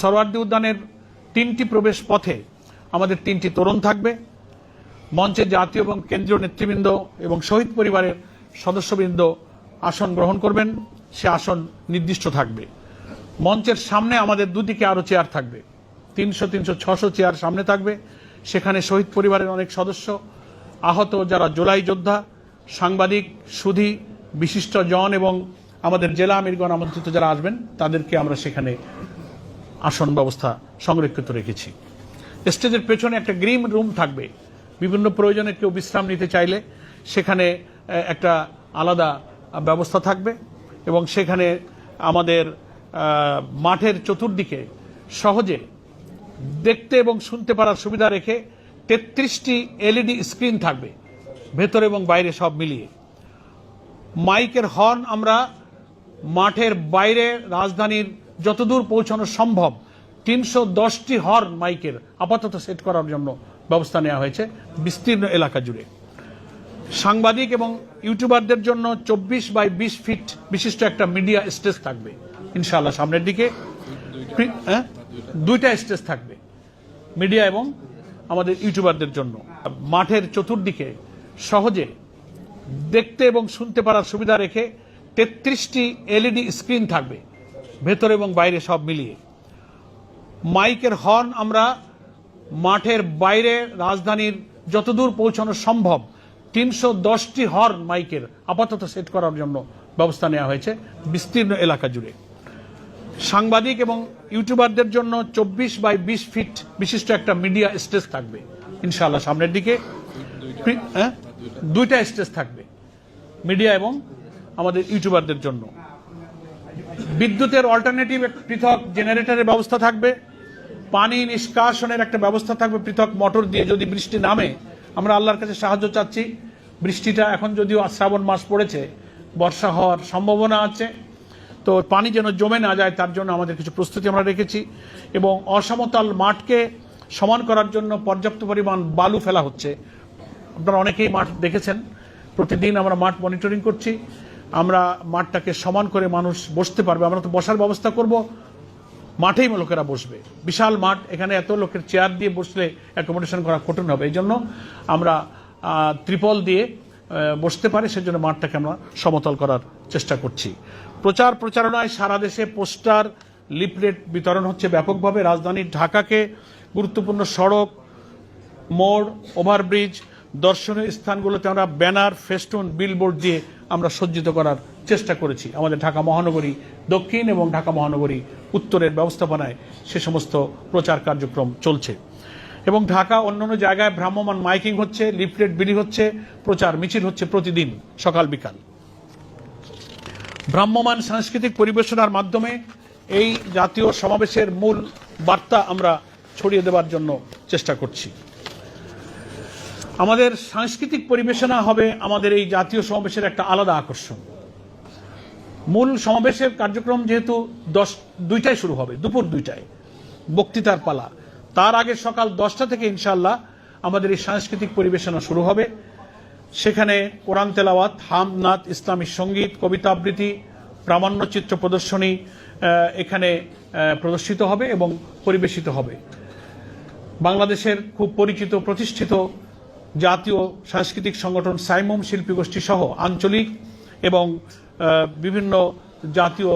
সরওয়ার্দী উদ্যানের তিনটি প্রবেশ পথে আমাদের তিনটি তোরণ থাকবে। মঞ্চে জাতীয় এবং কেন্দ্রীয় নেতৃবৃন্দ এবং শহীদ পরিবারের সদস্যবৃন্দ আসন গ্রহণ করবেন। সে আসন নির্দিষ্ট থাকবে। মঞ্চের সামনে আমাদের দুদিকে আরও চেয়ার থাকবে। তিনশো তিনশো, ছশো চেয়ার সামনে থাকবে। সেখানে শহীদ পরিবারের অনেক সদস্য, আহত যারা জোলাই যোদ্ধা, সাংবাদিক, সুধী, বিশিষ্ট জন এবং আমাদের জেলা আমিরগণ আমন্ত্রিত যারা আসবেন, তাদেরকে আমরা সেখানে আসন ব্যবস্থা সংরক্ষিত রেখেছি। স্টেজের পেছনে একটা গ্রিন রুম থাকবে। বিভিন্ন প্রয়োজনে কেউ বিশ্রাম নিতে চাইলে সেখানে একটা আলাদা ব্যবস্থা থাকবে এবং সেখানে আমাদের মাঠের চতুর্দিকে সহজে দেখতে এবং শুনতে পারার সুবিধা রেখে তেত্রিশটি এলইডি স্ক্রিন থাকবে, ভেতর এবং বাইরে সব মিলিয়ে। মাইকের হর্ন আমরা মাঠের বাইরে রাজধানীর যতদূর পৌঁছানো সম্ভব, তিনশো দশটি হর্ন মাইকের আপাতত সেট করার জন্য ব্যবস্থা নেওয়া হয়েছে বিস্তীর্ণ এলাকা জুড়ে। সাংবাদিক এবং ইউটিউবারদের জন্য চব্বিশ বাই বিশ ফিট বিশিষ্ট একটা মিডিয়া স্টেজ থাকবে। ইনশাআল্লাহ সামনের দিকে হ্যাঁ? দুইটা স্টেজ থাকবে, মিডিয়া এবং আমাদের ইউটিউবারদের জন্য। মাঠের চতুর্দিকে সহজে দেখতে এবং শুনতে পারার সুবিধা রেখে তেত্রিশটি এলইডি স্ক্রিন থাকবে। ভেতর এবং বাইরে সব মিলিয়ে। মাইকের হর্ন আমরা মাঠের বাইরে রাজধানীর যতদূর পৌঁছানো সম্ভব, তিনশো দশটি হর্ন মাইকের আপাতত সেট করার জন্য ব্যবস্থা নেওয়া হয়েছে বিস্তীর্ণ এলাকা জুড়ে। সাংবাদিক এবং ইউটিউবারদের জন্য চব্বিশ বাই বিশ ফিট বিশিষ্ট একটা মিডিয়া স্টেজ থাকবে, ইনশাআল্লাহ সামনের দিকে। হ্যাঁ? দুইটা স্টেজ থাকবে, মিডিয়া এবং আমাদের ইউটিউবারদের জন্য। বিদ্যুতের অল্টারনেটিভ পৃথক জেনারেটরের ব্যবস্থা থাকবে, পানি নিষ্কাশনের একটা ব্যবস্থা থাকবে পৃথক মোটর দিয়ে যদি বৃষ্টি নামে, আমরা আল্লাহর কাছে সাহায্য চাচ্ছি। বৃষ্টিটা এখন যদিও শ্রাবণ মাস পড়েছে, বর্ষা হওয়ার সম্ভাবনা আছে, তো পানি যেন জমে না যায় তার জন্য আমাদের কিছু প্রস্তুতি আমরা রেখেছি এবং অসমতল মাঠকে সমান করার জন্য পর্যাপ্ত পরিমাণ বালু ফেলা হচ্ছে। আপনারা অনেকেই মাঠ দেখেছেন, প্রতিদিন আমরা মাঠ মনিটরিং করছি। আমরা মাঠটাকে সমান করে মানুষ বসতে পারবে, আমরা তো বসার ব্যবস্থা করব, মাঠেই লোকেরা বসবে। বিশাল মাঠ, এখানে এত লোকের চেয়ার দিয়ে বসলে অ্যাকোমোডেশন করা কঠিন হবে। এই জন্য আমরা ত্রিপল দিয়ে বসতে পারি, সেজন্য মাঠটাকে আমরা সমতল করার চেষ্টা করছি। প্রচার প্রচারণায় সারা দেশে পোস্টার, লিফলেট বিতরণ হচ্ছে ব্যাপকভাবে। রাজধানী ঢাকাকে গুরুত্বপূর্ণ সড়ক, মোড়, ওভারব্রিজ, দর্শনীয় স্থানগুলোতে আমরা ব্যানার, ফেস্টুন, বিলবোর্ড দিয়ে আমরা সজ্জিত করার চেষ্টা করেছি। আমাদের ঢাকা মহানগরী দক্ষিণ এবং ঢাকা মহানগরী উত্তরের ব্যবস্থাপনায় সে সমস্ত প্রচার কার্যক্রম চলছে। এবং ঢাকা অন্যান্য জায়গায় ভ্রাম্যমান মাইকিং হচ্ছে, লিফলেট বিলি হচ্ছে, প্রচার মিছিল হচ্ছে প্রতিদিন সকাল বিকাল। ভ্রাম্যমান সাংস্কৃতিক পরিবেশনার মাধ্যমে এই জাতীয় সমাবেশের মূল বার্তা আমরা ছড়িয়ে দেওয়ার জন্য চেষ্টা করছি। আমাদের সাংস্কৃতিক পরিবেশনা হবে আমাদের এই জাতীয় সমাবেশের একটা আলাদা আকর্ষণ। মূল সমাবেশের কার্যক্রম যেহেতু দশ, দুইটায় শুরু হবে, দুপুর দুইটায়, বক্তৃতার পালা। তার আগে সকাল দশটা থেকে ইনশাল্লাহ আমাদের এই সাংস্কৃতিক পরিবেশনা শুরু হবে। সেখানে কোরআন তেলাওয়াত হামনাথ ইসলামী সংগীত, কবিতা আবৃত্তি প্রামাণ্যচিত্র প্রদর্শনী এখানে প্রদর্শিত হবে এবং পরিবেশিত হবে। বাংলাদেশের খুব পরিচিত, প্রতিষ্ঠিত জাতীয় সাংস্কৃতিক সংগঠন সাইমুম শিল্পী গোষ্ঠী সহ আঞ্চলিক এবং বিভিন্ন জাতীয়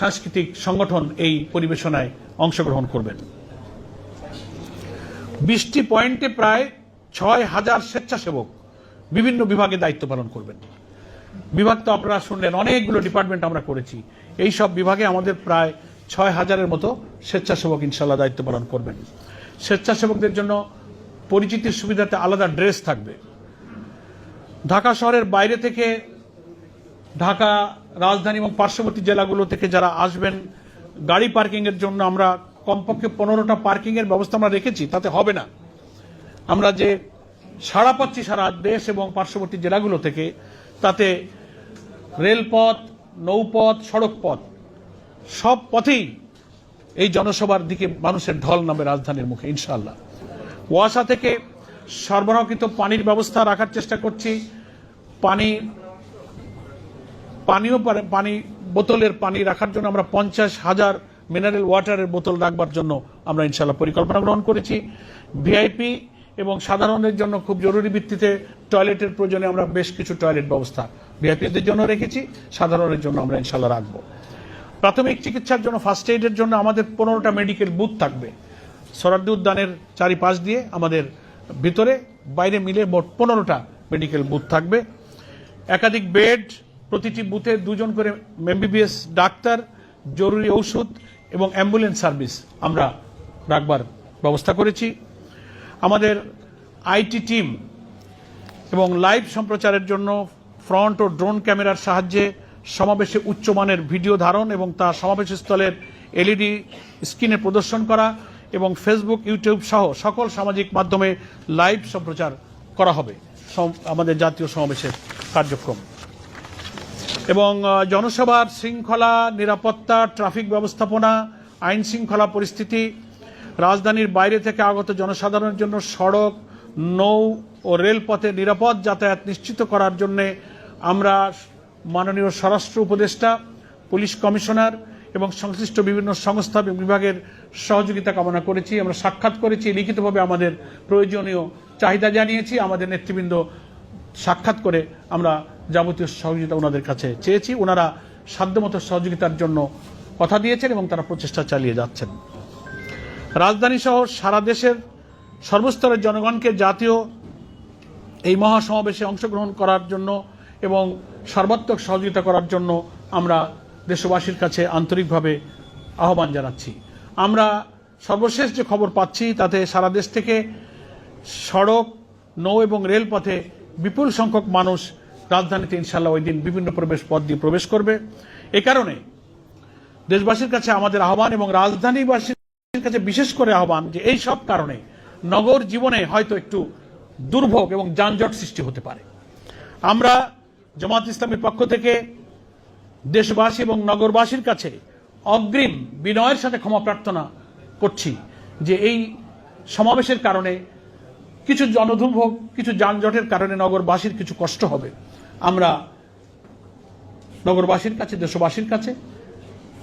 সাংস্কৃতিক সংগঠন এই পরিবেশনায় অংশগ্রহণ করবেন। বিশটি পয়েন্টে প্রায় ছয় হাজার স্বেচ্ছাসেবক বিভিন্ন বিভাগে দায়িত্ব পালন করবেন। বিভাগ তো আপনারা শুনলেন, অনেকগুলো ডিপার্টমেন্ট আমরা করেছি। এই সব বিভাগে আমাদের প্রায় ছয় হাজারের মতো স্বেচ্ছাসেবক ইনশাল্লাহ দায়িত্ব পালন করবেন। স্বেচ্ছাসেবকদের জন্য পরিচিতির সুবিধাতে আলাদা ড্রেস থাকবে। ঢাকা শহরের বাইরে থেকে ঢাকা রাজধানী এবং পার্শ্ববর্তী জেলাগুলো থেকে যারা আসবেন, গাড়ি পার্কিং এর জন্য আমরা কমপক্ষে পনেরোটা পার্কিং এর ব্যবস্থা আমরা রেখেছি, তাতে হবে না। আমরা যে সারা পাচ্ছি সারা দেশ এবং পার্শ্ববর্তী জেলাগুলো থেকে, তাতে রেলপথ, নৌপথ সড়ক পথ সব পথেই এই জনসভার দিকে মানুষের ঢল নামে রাজধানীর মুখে, ইনশাআল্লাহ। ওয়াসা থেকে সরবরাহকৃত পানির ব্যবস্থা রাখার চেষ্টা করছি। পানি, পানীয় পানি, বোতলের পানি রাখার জন্য আমরা পঞ্চাশ হাজার মিনারেল ওয়াটারের বোতল রাখবার জন্য আমরা ইনশাল্লাহ পরিকল্পনা গ্রহণ করেছি। ভিআইপি এবং সাধারণের জন্য খুব জরুরি ভিত্তিতে টয়লেটের প্রয়োজনে আমরা বেশ কিছু টয়লেট ব্যবস্থা ভিআইপিদের জন্য রেখেছি, সাধারণের জন্য আমরা ইনশাল্লাহ রাখব। প্রাথমিক চিকিৎসার জন্য ফার্স্ট এইডের জন্য আমাদের পনেরোটা মেডিকেল বুথ থাকবে। সরার্দি উদ্যানের চারিপাশ দিয়ে আমাদের ভিতরে, বাইরে মিলে মোট পনেরোটা মেডিকেল বুথ থাকবে। একাধিক বেড প্রতিটি বুথে দুজন করে এমবিবিএস ডাক্তার, জরুরি ঔষধ এবং অ্যাম্বুলেন্স সার্ভিস আমরা রাখবার ব্যবস্থা করেছি। আমাদের আইটি টিম এবং লাইভ সম্প্রচারের জন্য ফ্রন্ট ও ড্রোন ক্যামেরার সাহায্যে সমাবেশে উচ্চমানের ভিডিও ধারণ এবং তা সমাবেশ স্থলের এলইডি স্ক্রিনে প্রদর্শন করা। এবং ফেসবুক ইউটিউব সহ সকল সামাজিক মাধ্যমে লাইভ সম্প্রচার করা হবে। আমাদের জাতীয় সমাবেশের কার্যক্রম। এবং জনসভার শৃঙ্খলা, নিরাপত্তা, ট্রাফিক ব্যবস্থাপনা, আইন শৃঙ্খলা পরিস্থিতি, রাজধানীর বাইরে থেকে আগত জনসাধারণের জন্য সড়ক, নৌ ও রেলপথে নিরাপদ যাতায়াত নিশ্চিত করার জন্য আমরা মাননীয় স্বরাষ্ট্র উপদেষ্টা, পুলিশ কমিশনার এবং সংশ্লিষ্ট বিভিন্ন সংস্থা বিভাগের সহযোগিতা কামনা করেছি। আমরা সাক্ষাৎ করেছি, লিখিতভাবে আমাদের প্রয়োজনীয় চাহিদা জানিয়েছি। আমাদের নেতৃবৃন্দ সাক্ষাৎ করে আমরা যাবতীয় সহযোগিতা ওনাদের কাছে চেয়েছি। ওনারা সাধ্যমতো সহযোগিতার জন্য কথা দিয়েছেন এবং তারা প্রচেষ্টা চালিয়ে যাচ্ছেন। রাজধানী সহ সারা দেশের সর্বস্তরের জনগণকে জাতীয় এই মহাসমাবেশে অংশগ্রহণ করার জন্য এবং সর্বাত্মক সহযোগিতা করার জন্য আমরা দেশবাসীর কাছে আন্তরিকভাবে আহ্বান জানাচ্ছি। আমরা সর্বশেষ যে খবর পাচ্ছি, তাতে সারা দেশ থেকে সড়ক, নৌ এবং রেলপথে বিপুল সংখ্যক মানুষ রাজধানীতে ইনশাল্লাহ ওই দিন বিভিন্ন প্রবেশ পথ দিয়ে প্রবেশ করবে। এ কারণে দেশবাসীর কাছে আমাদের আহ্বান এবং রাজধানীবাসীর কাছে বিশেষ করে আহ্বান যে এই সব কারণে নগর জীবনে হয়তো একটু দুর্ভোগ এবং যানজট সৃষ্টি হতে পারে। আমরা জামাত ইসলামের পক্ষ থেকে দেশবাসী এবং নগরবাসীর কাছে অগ্রিম বিনয়ের সাথে ক্ষমা প্রার্থনা করছি যে এই সমাবেশের কারণে কিছু জনদুর্ভোগ কিছু যানজটের কারণে নগরবাসীর কিছু কষ্ট হবে। আমরা নগরবাসীর কাছে, দেশবাসীর কাছে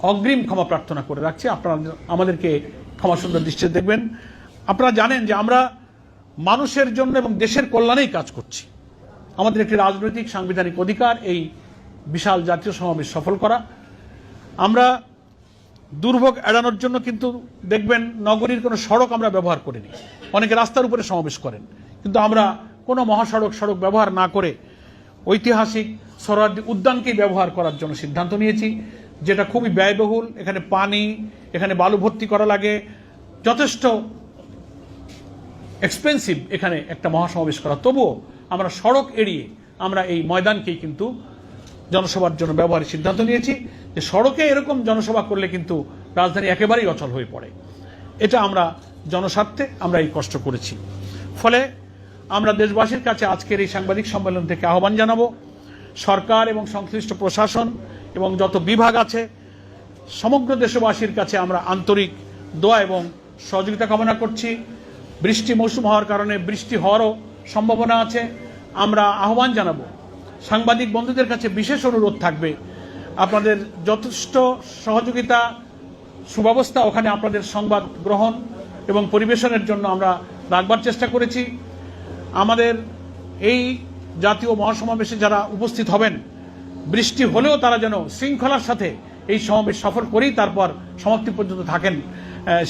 অগ্রিম ক্ষমা প্রার্থনা করে রাখছি। আপনারা আমাদেরকে ক্ষমা সুন্দর দৃষ্টিতে দেখবেন। আপনারা জানেন যে আমরা মানুষের জন্য এবং দেশের কল্যাণেই কাজ করছি। আমাদের একটি রাজনৈতিক, সাংবিধানিক অধিকার এই বিশাল জাতীয় সমাবেশ সফল করা। আমরা দুর্ভোগ এড়ানোর জন্য কিন্তু দেখবেন নগরীর কোনো সড়ক আমরা ব্যবহার করিনি। অনেকে রাস্তার উপরে সমাবেশ করেন। কিন্তু আমরা কোনো মহাসড়ক সড়ক ব্যবহার না করে ঐতিহাসিক সরোয়ার্দী উদ্যানকেই ব্যবহার করার জন্য সিদ্ধান্ত নিয়েছি, যেটা খুবই ব্যয়বহুল। এখানে পানি, এখানে বালু ভর্তি করা লাগে। যথেষ্ট এক্সপেন্সিভ এখানে একটা মহাসমাবেশ করা। তবুও আমরা সড়ক এড়িয়ে আমরা এই ময়দানকেই কিন্তু জনসভার জন্য ব্যবহারের সিদ্ধান্ত নিয়েছি যে সড়কে এরকম জনসভা করলে কিন্তু রাজধানী একেবারেই অচল হয়ে পড়ে। এটা আমরা জনস্বার্থে আমরা এই কষ্ট করেছি। ফলে আমরা দেশবাসীর কাছে আজকের এই সাংবাদিক সম্মেলন থেকে আহ্বান জানাব। সরকার এবং সংশ্লিষ্ট প্রশাসন এবং যত বিভাগ আছে, সমগ্র দেশবাসীর কাছে আমরা আন্তরিক দোয়া এবং সহযোগিতা কামনা করছি। বৃষ্টি মৌসুম হওয়ার কারণে বৃষ্টি হওয়ারও সম্ভাবনা আছে। আমরা আহ্বান জানাব সাংবাদিক বন্ধুদের কাছে বিশেষ অনুরোধ থাকবে। আপনাদের যথেষ্ট সহযোগিতা, সুব্যবস্থা ওখানে আপনাদের সংবাদ গ্রহণ এবং পরিবেশনের জন্য আমরা রাখবার চেষ্টা করেছি। আমাদের এই জাতীয় মহাসমাবেশে যারা উপস্থিত হবেন, বৃষ্টি হলেও তারা যেন শৃঙ্খলার সাথে এই সমাবেশ সফর করেই তারপর সমাপ্তি পর্যন্ত থাকেন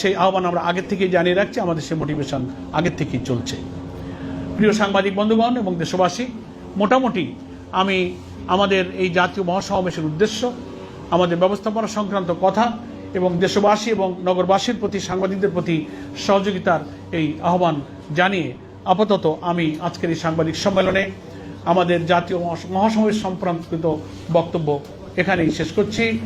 সেই আহ্বান আমরা আগের থেকেই জানিয়ে রাখছি। আমাদের সেই মোটিভেশন আগের থেকেই চলছে। প্রিয় সাংবাদিক বন্ধুগণ এবং দেশবাসী, মোটামুটি আমি আমাদের এই জাতীয় মহাসমাবেশের উদ্দেশ্য, আমাদের ব্যবস্থাপনা সংক্রান্ত কথা এবং দেশবাসী এবং নগরবাসীর প্রতি, সাংবাদিকদের প্রতি সহযোগিতার এই আহ্বান জানিয়ে আপাতত আমি আজকের এই সাংবাদিক সম্মেলনে আমাদের জাতীয় মহা- মহাসমাবেশ সম্পর্কিত বক্তব্য এখানেই শেষ করছি।